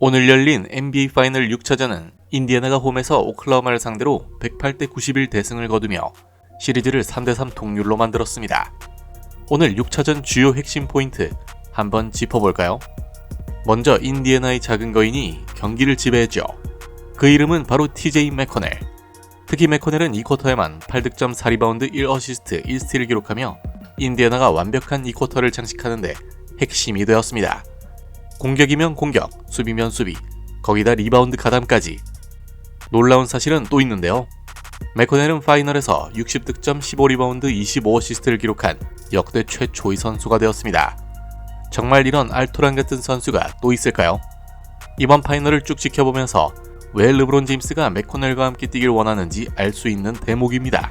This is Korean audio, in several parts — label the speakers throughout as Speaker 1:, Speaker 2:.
Speaker 1: 오늘 열린 NBA 파이널 6차전은 인디애나가 홈에서 오클라호마를 상대로 108대 91 대승을 거두며 시리즈를 3대3 동률로 만들었습니다. 오늘 6차전 주요 핵심 포인트 한번 짚어볼까요? 먼저 인디애나의 작은 거인이 경기를 지배했죠. 그 이름은 바로 TJ 맥커넬. 특히 맥커넬은 이 쿼터에만 8득점 4리바운드 1어시스트 1스틸을 기록하며 인디애나가 완벽한 이 쿼터를 장식하는데 핵심이 되었습니다. 공격이면 공격, 수비면 수비, 거기다 리바운드 가담까지. 놀라운 사실은 또 있는데요. 맥커넬은 파이널에서 60득점 15리바운드 25어시스트를 기록한 역대 최초의 선수가 되었습니다. 정말 이런 알토란 같은 선수가 또 있을까요? 이번 파이널을 쭉 지켜보면서 왜 르브론 제임스가 맥코넬과 함께 뛰길 원하는지 알 수 있는 대목입니다.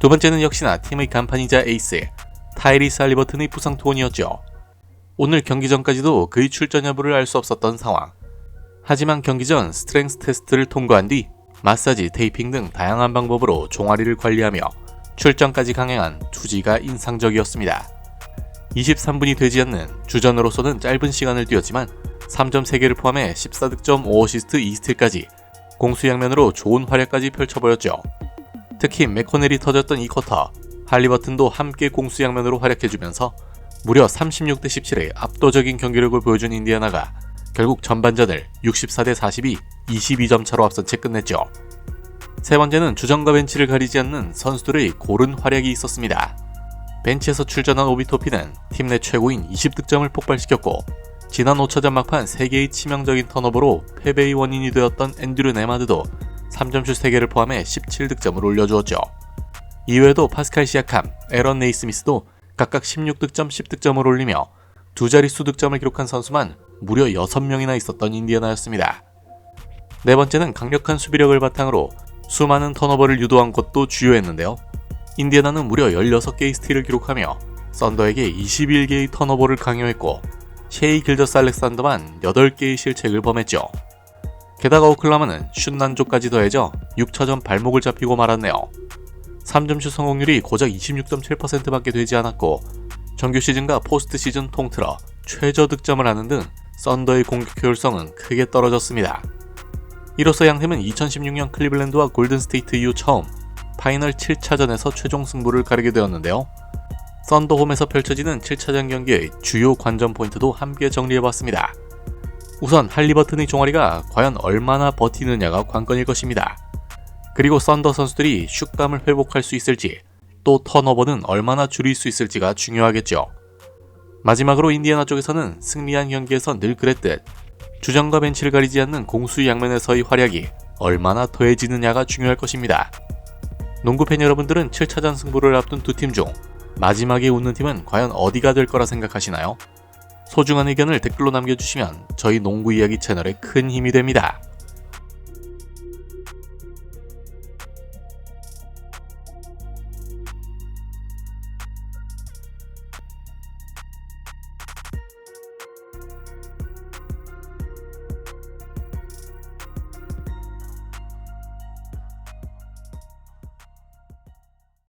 Speaker 1: 두 번째는 역시나 팀의 간판이자 에이스 타이리 살리버튼의 부상 투혼이었죠. 오늘 경기 전까지도 그의 출전 여부를 알 수 없었던 상황. 하지만 경기 전 스트렝스 테스트를 통과한 뒤 마사지, 테이핑 등 다양한 방법으로 종아리를 관리하며 출전까지 강행한 투지가 인상적이었습니다. 23분이 되지 않는 주전으로서는 짧은 시간을 뛰었지만 3점 3개를 포함해 14득점 5어시스트 2스틸까지 공수양면으로 좋은 활약까지 펼쳐보였죠. 특히 맥코넬이 터졌던 이 쿼터 할리버튼도 함께 공수양면으로 활약해주면서 무려 36대 17의 압도적인 경기력을 보여준 인디애나가 결국 전반전을 64대 42, 22점 차로 앞선 채 끝냈죠. 세 번째는 주전과 벤치를 가리지 않는 선수들의 고른 활약이 있었습니다. 벤치에서 출전한 오비토피는 팀 내 최고인 20득점을 폭발시켰고 지난 5차전 막판 3개의 치명적인 턴오버로 패배의 원인이 되었던 앤드류 네마드도 3점슛 3개를 포함해 17득점을 올려주었죠. 이외에도 파스칼 시아캄, 에런 네이스미스도 각각 16득점, 10득점을 올리며 두 자릿수 득점을 기록한 선수만 무려 6명이나 있었던 인디애나였습니다. 네 번째는 강력한 수비력을 바탕으로 수많은 턴오버를 유도한 것도 주요했는데요. 인디애나는 무려 16개의 스틸을 기록하며 썬더에게 21개의 턴오버를 강요했고 셰이 길더스 알렉산더만 8개의 실책을 범했죠. 게다가 오클라마는 슛 난조까지 더해져 6차전 발목을 잡히고 말았네요. 3점슛 성공률이 고작 26.7%밖에 되지 않았고 정규 시즌과 포스트 시즌 통틀어 최저 득점을 하는 등 썬더의 공격 효율성은 크게 떨어졌습니다. 이로써 양팀은 2016년 클리블랜드와 골든스테이트 이후 처음 파이널 7차전에서 최종 승부를 가리게 되었는데요. 썬더 홈에서 펼쳐지는 7차전 경기의 주요 관전 포인트도 함께 정리해봤습니다. 우선 할리버튼의 종아리가 과연 얼마나 버티느냐가 관건일 것입니다. 그리고 썬더 선수들이 슛감을 회복할 수 있을지, 또 턴오버는 얼마나 줄일 수 있을지가 중요하겠죠. 마지막으로 인디애나 쪽에서는 승리한 경기에서 늘 그랬듯 주전과 벤치를 가리지 않는 공수 양면에서의 활약이 얼마나 더해지느냐가 중요할 것입니다. 농구팬 여러분들은 7차전 승부를 앞둔 두 팀 중 마지막에 웃는 팀은 과연 어디가 될 거라 생각하시나요? 소중한 의견을 댓글로 남겨주시면 저희 농구 이야기 채널에 큰 힘이 됩니다.